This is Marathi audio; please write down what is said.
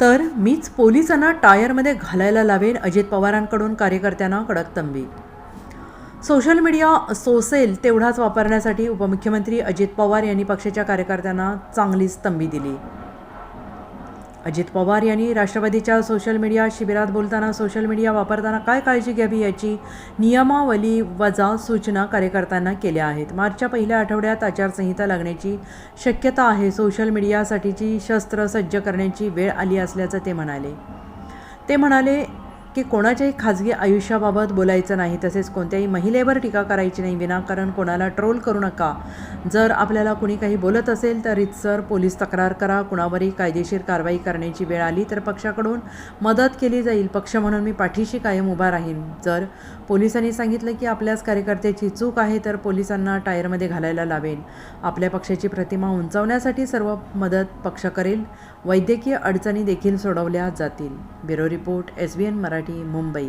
तर मीच पोलिसांना टायरमध्ये घालायला लावेन अजित पवारांकडून कार्यकर्त्यांना कडक तंबी. सोशल मीडिया सोसेल तेवढाच वापरण्यासाठी उपमुख्यमंत्री अजित पवार यांनी पक्षाच्या कार्यकर्त्यांना चांगलीच तंबी दिली. अजित पवार यांनी राष्ट्रवादीच्या सोशल मीडिया शिबिरात बोलताना सोशल मीडिया वापरताना काय काळजी घ्यावी याची नियमावली वजा सूचना कार्यकर्त्यांना केल्या आहेत. मार्चच्या पहिल्या आठवड्यात आचारसंहिता लागण्याची शक्यता आहे. सोशल मीडियासाठीची शस्त्र सज्ज करण्याची वेळ आली असल्याचं ते म्हणाले. ते म्हणाले की कोणाच्याही खाजगी आयुष्याबाबत बोलायचं नाही तसेच कोणत्याही महिलेवर टीका करायची नाही विनाकारण कोणाला ट्रोल करू नका. जर आपल्याला कुणी काही बोलत असेल तर रितसर पोलीस तक्रार करा. कुणावरही कायदेशीर कारवाई करण्याची वेळ आली तर पक्षाकडून मदत केली जाईल. पक्ष म्हणून मी पाठीशी कायम उभा राहीन. जर पोलिसांनी सांगितलं की आपल्याच कार्यकर्त्याची चूक आहे तर पोलिसांना टायरमध्ये घालायला लावेन. आपल्या पक्षाची प्रतिमा उंचावण्यासाठी सर्व मदत पक्ष करेल. वैद्यकीय अडचणी देखील सोडवल्या जातील. Bureau report S B N Marathi. साठी मुंबई.